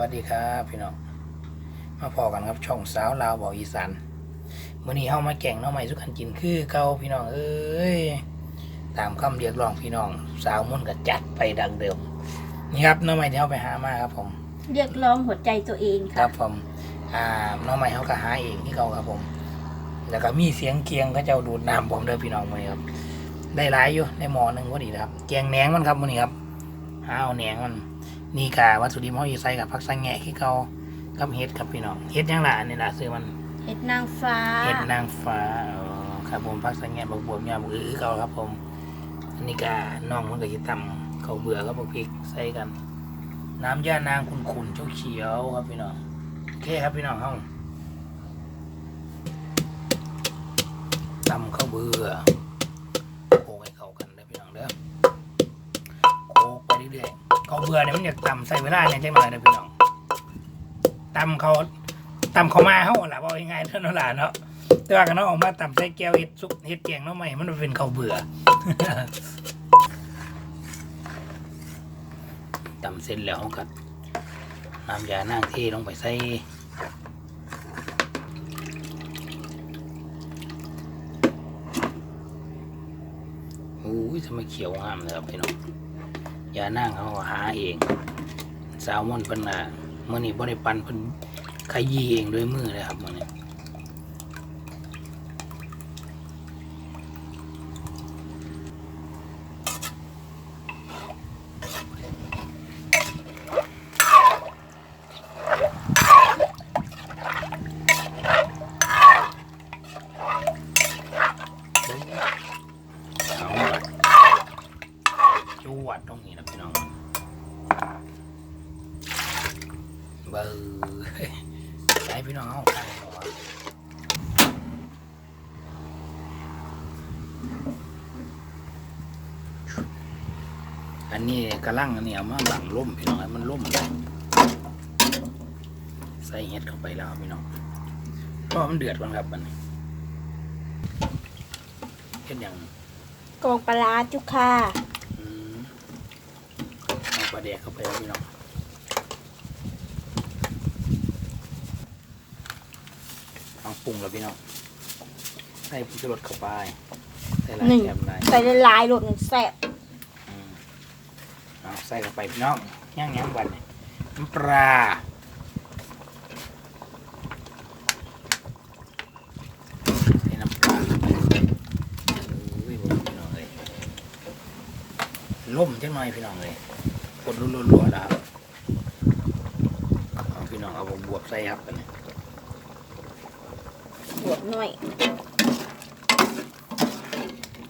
วัสดีครับพี่น้องมาพอกันครับช่องสาวลาวบอกอีสานมื่อนี้เฮามาแก่งหน้องใหม่สุกันกินคือเก่าพี่น้องเอ้ยตามคำเรียกร้องพี่น้อง สาวมุ่นก็จัดไปดังเดิมนี่ครับหน้องใหม่ที่เฮาไปหามาครับ ผม เรียกร้องหัวใจตัวเองคค่ะรับผมอ่าหน้องใหม่เฮาก็หาเองที่เก่าครับผม แล้วก็มีเสียงเคียงก็เจ้าดูดน้ำผมเด้อพี่น้องมื้อนี้ครับ ได้หลายอยู่ได้หมอหนึ่งพอดีนะครับแกงแหนงมันครับมื้อนี้ครับหาเอาแหนงมัน นี่กะวัตถุดิบเฮาอยู่ใส่กับผักสังแงะที่เก่ากับเห็ดครับพี่น้องเห็ดหยังล่ะอันนี่ล่ะซื้อมันเห็ดนางฟ้าเห็ดนางฟ้าอ๋อครับผมผักสังแงะบวบบวบยาบวอื้อเก่าครับผมอันนี้กะน้องมันก็จะตำข้าวเบื่อกับพริกใส่กัน น้ำย่านางขุ่นๆเขียวๆครับพี่น้องโอเคครับพี่น้องเฮาตำข้าวเบื่อ เข้าวเบื่อเนี่ยมันอยากตำใส่เวลาเนี่ยจังหน่อยนะพี่น้องตำเขาตำเขามาเฮาล่ะบอกยังไงเท่านั้นล่ะเนาะแต่ว่ากันเนาะออกมาตำใส่แก้วเห็ดซุปเห็ดแกงเนาะใหม่มันเป็นข้าวเบื่อตำเสร็จแล้วก็น้ำยานางเทลงไปใส่โอ้ยทำไมเขียวงามเลยครับพี่น้อง ย่านั่งเขาหาเอง สาวมอนเพิ่นน่ะมื่อนี้บ่ได้ปันเพิ่นขยี้เองด้วยมือเลยครับมื่อนี้เอาล่ะจวดตรงนี้นะพี่น้องเบอร์ใช้พี่น้องเอาไปก่อน อันนี้กระลังอันนี้เอามาบังล่มพี่น้องให้มันล่มใส่เห็ดเข้าไปแล้วพี่น้องเพราะมันเดือดก่อนครับมันเห็ดอย่างกองปลาร้าจุกค่ะอืมเอาปลาแดกเข้าไปแล้วพี่น้องเอาปรุงแล้วพี่น้องใส่ผงชูรสเข้าไปใส่ลายหนึ่งแกมลายใส่ลายๆโหลดหนึ่งแซ่บอืม เอาใส่เข้าไปพี่น้องย่างย่างวันน้ำปลาใส่น้ำปลาอุ้ยพี่น้องเลยล่มจังหน่อยพี่น้องเลยกดรัวๆแล้วครับเอาพี่น้องเอาบวบใส่ครับอันบวบหน่อย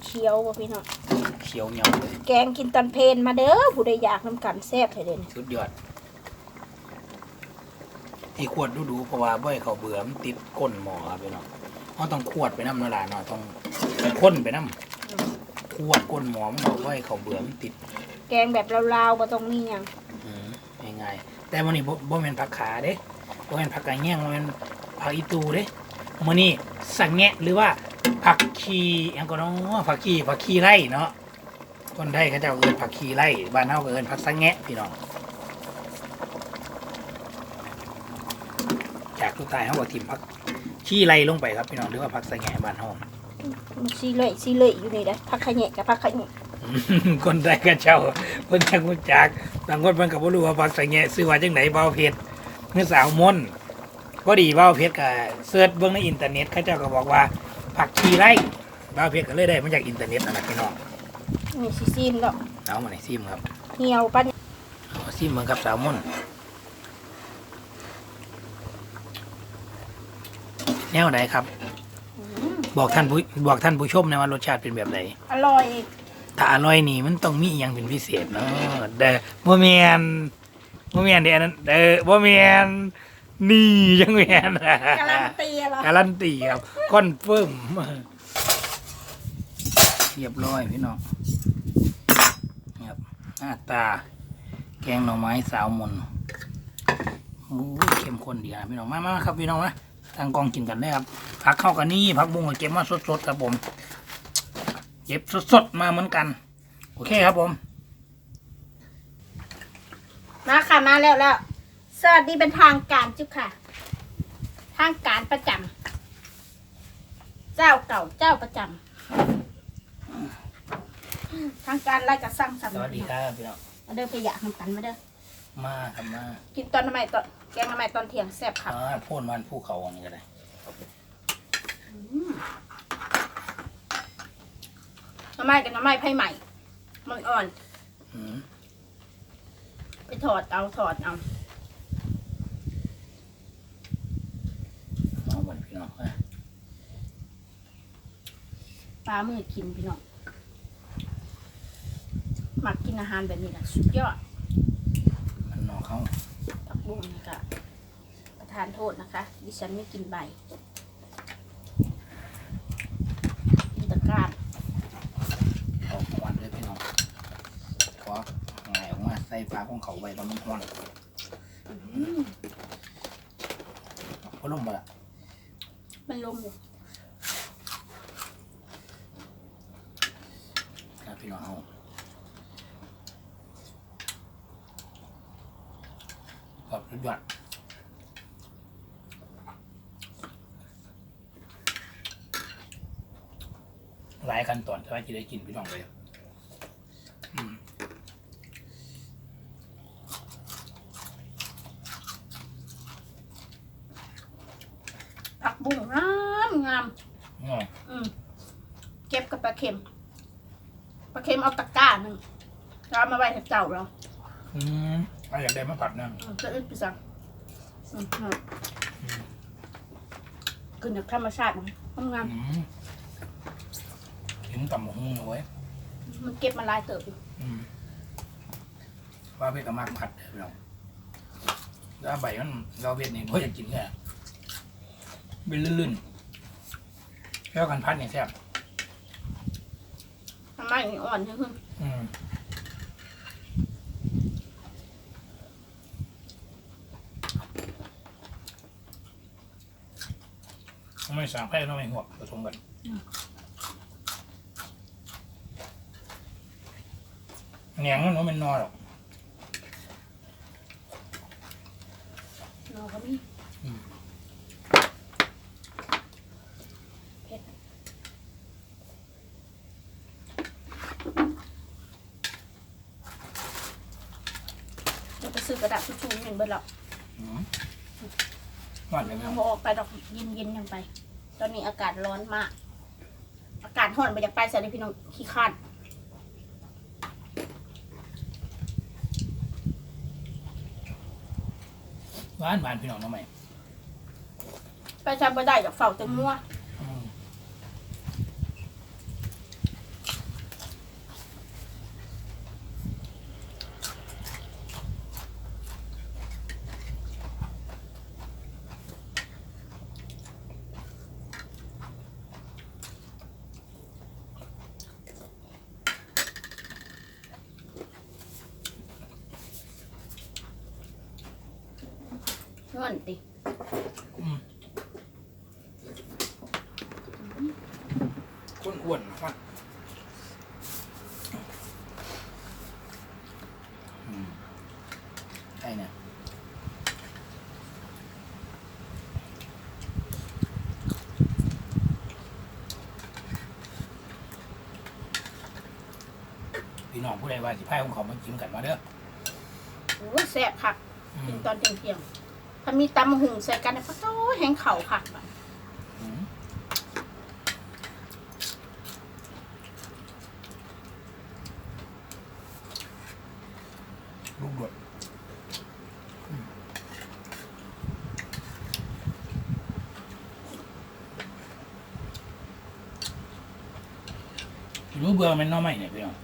เคี้ยวบ่พี่น้อง เคี้ยวเหนียวเลยแกงกินตอนเพลนมาเด้อผู้ใดอยากน้ำกันแซ่บให้เด่นสุดยอดที่ขวดดูดูๆเพราะว่าบ่อยเขาเบื่อมันติดก้นหมอครับพี่น้องเขาต้องขวดไปน้ำนั่นแหละเนาะต้องต้องข้นไปน้ำขวดก้นหมอมันบอกว่าให้เขาเบื่อมันติดแกงแบบลาวๆบ่ต้องมีหยังอืมง่ายๆแต่วันนี้บ่บ่แม่นผักขาเด้บ่แม่นผักกาแง่งบ่แม่นผักอีตูเด้มื้อนี้สังแงะหรือว่าผักชีหยังก็เนาะผักชีผักชีไร่เนาะ คนไทยเขาเจ้าเอิ้นผักชีไร่บ้านเฮาก็เอิ้นผักสังแงะพี่น้องจากตัวตายเฮาก็ทิ่มผักชีไร่ลงไปครับพี่น้องหรือว่าผักสังแงะบ้านเฮามันซีเลยซีเลยอยู่นี่นะพักขะแหยะกับพักขะแหยะอืมคนไทยก็เจ้าเพิ่นจักรู้จักบางคนเพิ่นก็บ่รู้ว่าผักสังแงะซื้อว่าจังไดเบาเผ็ดเมื่อสาวมนต์พอดีเบาเผ็ดก็เสิร์ชเบิ่งในอินเทอร์เน็ตเขาเจ้าก็บอกว่าผักชีไร่เบาเผ็ดก็เลยได้มาจากอินเทอร์เน็ตนั่นแหละพี่น้อง นี่ซีซีมดอกเอามาในซิมครับเหี่ยวปันเอาซิมเหมือนกับสาวมนต์แนวไหนครับอืมบอกท่านผู้บอกท่านผู้ชมนะว่ารสชาติเป็นแบบไหนอร่อย ถ้าอร่อยนี่มันต้องมีอหย่างเป็นพิเศษเนาะเด้อบ่แม่นบ่แม่นเด้ออันนั้นเด้อบ่แม่นนี่ยังแม่นการันตีเหรอการันตีครับคอนเฟิร์ม เรียบร้อยพี่น้องครับหน้าตา แกงหน่อไม้สาวมนโอ้ยเข้มข้นดีนะพี่น้องมามาครับพี่น้องนะทางกองกินกันได้ครับผักเข้ากันนี่ผักบุ้งก็เก็บมาสดๆครับผมเก็บสดๆมาเหมือนกัน โอเคครับผม มาค่ะมาแล้วแล้วสวัสดีเป็นทางการจุกค่ะ ทางการประจำเจ้าเก่าเจ้าประจำ ทางการไล่กระซ้ำสสำวัสดีครับพี่น้องมาเด้อไปอยากทำกันมาเด้อมาทำมากินตอนทำไมตอนแกงทำไมตอนเที่ยงแซ่บครับอ่าพ่นมันภูเขาอันนี้ก็ได้ทำไมกันทำไมไผ่ใหม่มันอ่อน อืมไปถอดเอาถอดเอาเอาบันพี่น้องอะปลามือกินพี่น้องห มักกินอาหารแบบนี้นะสุดยอดมันนอกเขาผักบุ้งนี่ก็ประทานโทษนะคะ ดิฉันไม่กินใบกินแตะกร้านออกวันเลยพี่น้องขอไงายออกมาใส่ปลาของเขาไว้ตอนมันห้อนอืมก็ลงมาละมันลมอยู่ นะพี่น้องเอาขอบสุดยอด หลายขั้นตอนที่ว่าจะได้กินพี่น้องเลยอืมผักบุ้งงามงามอ๋ออืมเก็บกับปลาเค็มปลาเค็มเอาตะกร้าหนึ่งแล้วเอามาไว้ให้เจ้าเราอืมเอาอยากได้มาผัดนะอืมจะอึดไปสั่งอืมอืมกินจากธรรมชาติมันงามอืมเห็น ต่ำหงเอาไว้มันเก็บมาหลายเติบอยู่อืมว่าเพื่อนก็มากผัดเราแล้วใบมันเราเวียดนี่เพราะอยากกินเนี่ยเป็นลื่นๆแล้วกันพัดเนี่ยแซ่บทำไมนี่อ่อนใช่ไหมอืมทำไมสามแพร่ทำไมหัวผสมกัน แหนงมันว่ามันนอหรอกเราก็มีอืมเผ็ดจะไปซื้อกระดาษทิชชู่เห็นเบิดแล้วอืมหวานเลยไหมยังพอออกไปดอกเย็นเย็นๆยังไป ตอนนี้อากาศร้อนมาก อากาศร้อนไปอยากไปใส่เลยพี่น้องขี้คร้าน หวานหวานพี่น้องทำไมไปใช้บ่ได้ดอกเฝ้าแต่งัว ร้อนติข้นอ้วนๆครับอืมใช่เนี่ยพี่น้องผู้ใดว่าสิพายของเขามาจิ้มกันมาเด้อ โอ้ยแซ่บคักอืกิมนตอนเที่ยงเที่ยงๆ ถ้ามีตำหุงใส่กันเนี่ยพะโต้แห้งเข่าคักบัดอืมลูกโดดอืมรู้เบื่อมันน้อไม่เนี่ยพี่น้อง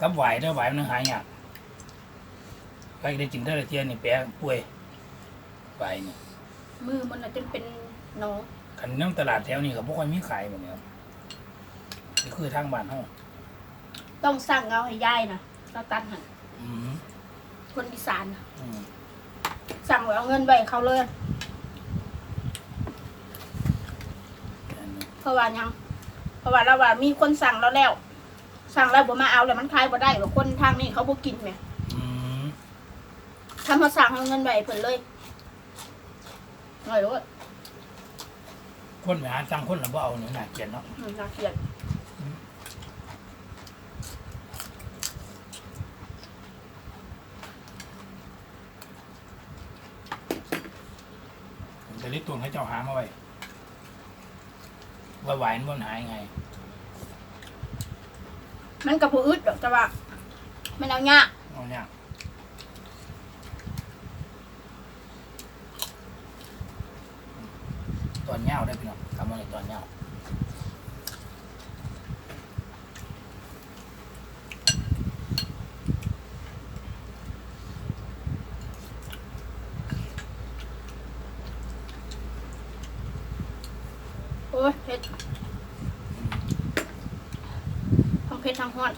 กับไหวเด้อไหวมันหายาก ใครได้กินเท่าไรเทียนนี่แปะป่วยไหวนี่มือมันน่ะจนเป็นหน้องขันน้ำตลาดแถวนี้ก็บ่ค่อยมีขายแบบนี้ครับนี่คือทางบ้านเฮาต้องสั่งเอาให้ยายนะเราตัดให้อืมคนอีสานน่ะอืมสั่งไว้เอาเงินไปให้เขาเลย อันนี้เพราะว่าหยังเพราะว่าเราว่ามีคนสั่งเราแล้ว สั่งแล้วบ่มาเอาแล้วมันขายบ่ได้หรอกคนทางนี้เขาบ่กินแหมอืม ทำมาสั่งเอาเงินไว้ให้เพิ่นเลยหน่อยว่าคนไปหาสั่งคนแล้วบ่เอาเนี่ยน่าเกลียดเนาะน่าเกลียดผมจะรีบตัวให้เจ้าหามาไว้ว่าไหวมันบ่หายไง มันก็บ่อึดดอกแต่ว่ามันเอายากเอาเนี่ย ตอนเงาได้พี่น้องทำอะไรตอนเงาโอ้ยเผ็ดทั้งเผ็ดทั้งฮ้อน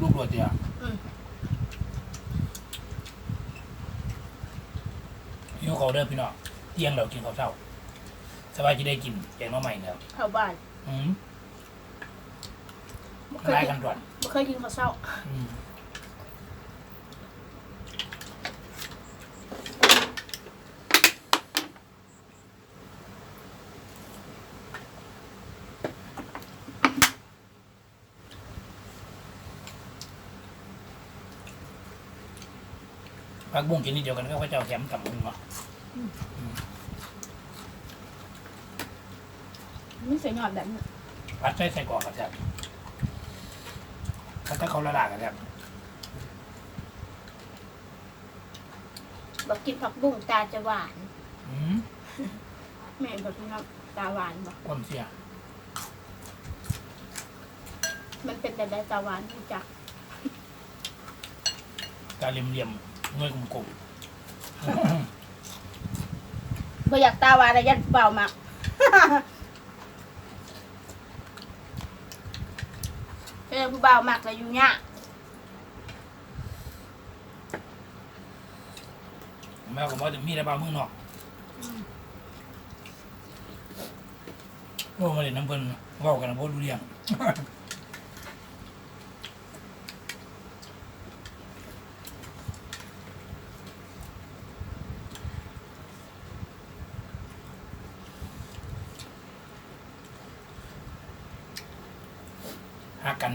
ลูกโรดเดียวอืมหิวเขาวเด้อพี่น้องเที่ยงเรากินข้าวเช้า สบายจะได้กินแกงหน้อใหม่แล้วเข้าบ้านอืมบ่เคยไล่กิกันนก่อนบ่เคยกินข้าวเช้าอืมผักบุ้งกินนิดเดียวกันก็พระเจ้าแคมป์กับมึงเนาะ มันเสียยอดแบบนี้ผัดใส่ใส่กรอกกันแซ่บถ้าถ้าเขาละลายกันแซ่บบอกกินผักบุ้งตาจะหวาน อืมแม่บอกกินครับตาหวานบอกคนเสียมันเป็นแต่ได้ตาหวานรู้จักตาเหลี่ยมๆเงยกลมบ่อยากตาหวานระยันเบามาก เป็นผู้เบามากเลยอยู่เนี่ยๆแม่ก็บอกจะมีแต่บางมือนอกโอ้มาเลยน้ำเพิ่นเว้ากันนะบ่รู้เรื่อง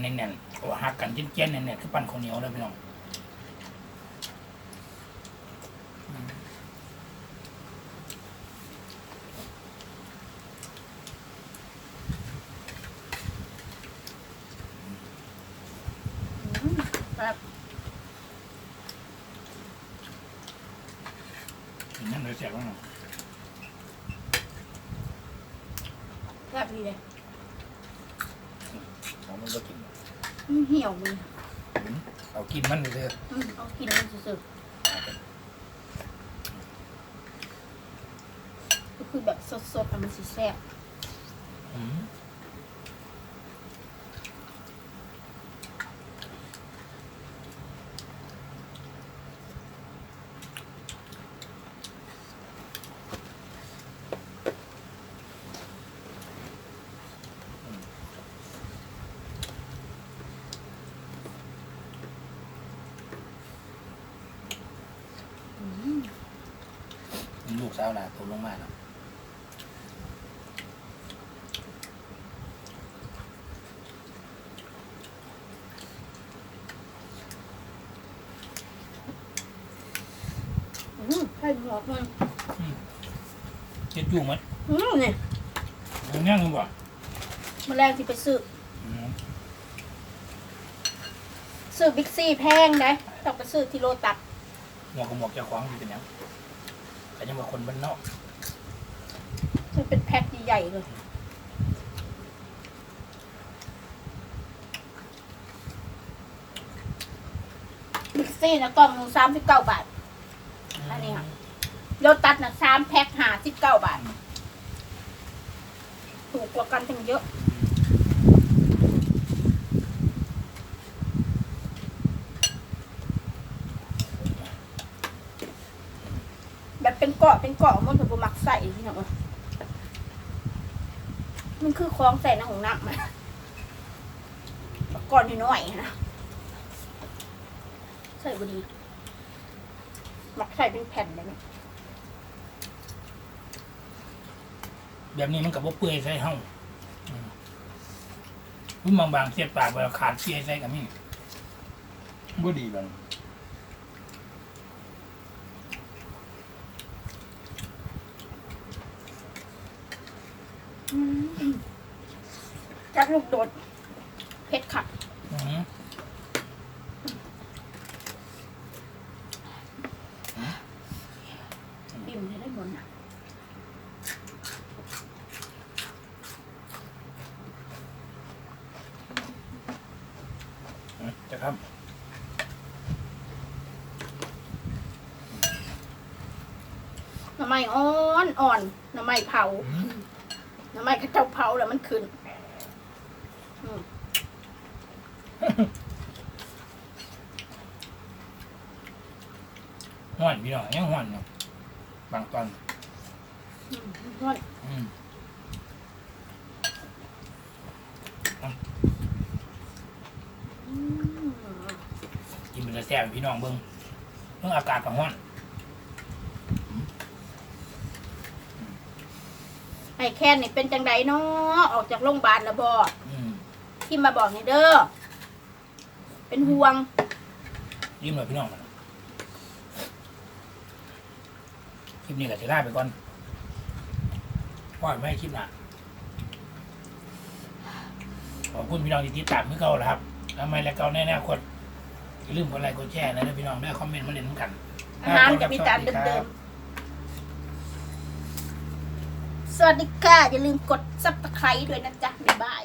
แน่นๆโอ้หักกันเจี้ยนๆแน่นๆคือปั้นข้าวเหนียวเลยพี่น้อง แบบ นั่นเลยเสียบแล้วเนาะ แบบนี้เลย เอามันก็กิน มันเหี่ยวมัน อืม เอากินมันเลยเถอะอืมเอากินมันสุดๆก็คือแบบสดๆอะมันสิแซ่บอืม ลูกสาวน่ะตัวลงมาแล้วอืมใช่หรอกมันเจ็ดจู่มั้ยอืมนี่ยังยังอยู่บ่แมลงที่ไปซื้ออืมซื้อบิ๊กซี่แพงนะต้องไปซื้อที่โลตัสหมวกกับหมวกเจ้าของอยู่เป็นหยัง แต่ยังว่าคนบ้านนอก มันเป็นแพ็คใหญ่ๆเลยบิ๊กซี่นะกล่องหนึ่งสามสิบเก้าบาท อันนี้ค่ะโลตัสนะสามแพ็คหาสิบเก้าบาท ถูกกว่ากันทั้งเยอะ แบบ เป็นเกาะเป็นเกาะมันถึงบมักใส่ที่ไหนวะมันคือคล้องใส่ในของน้ำมันปก่อนน้อยๆนะใส่บดีมักใส่เป็นแผ่นเลยไหมแบบนี้มันกับว่าเปื่อยใส่ห้องรุ่นบางๆเสียบปากเวลาขาดเสียใส่กับนี่บ่ดีบัง อืมจักลูกโดดเผ็ดขัดอื้อหือบิ่มได้หมดนะจะครับน้ำไม้อ่อนอ่อนน้ำไม้เผา อืมน้ำไม้กระเจ้าเผาแล้วมันขึ้นอืมห้อนพี่น้องยังห้อนอยู่บางตอนอืมอ่อนอืมอืมกินเป็นตะแซ่บพี่น้องเบิ่งเรื่องอากาศกับห้อน ไอ้แค่นี่เป็นจังไดเนาะออกจากโรงพยาบาลแล้วบออืมที่มาบอกนี่เด้อเป็นห่วงยิ้มเลยพี่น้องมันคลิปนี้ก็จะลาไปก่อนปล่อยไม่ให้คลิปหน้าขอบคุณพี่น้องที่ติดตามเมื่อเก่าแล้วครับทำไมแล้วเก่าแน่ๆคนอย่าลืมกดไลค์กดแชร์นะพี่น้องได้คอมเมนต์มาเล่นกัน อาหารจะมีจานเดิมๆ สวัสดีค่ะ อย่าลืมกดซับสไครต์ด้วยนะจ๊ะ บ๊ายบาย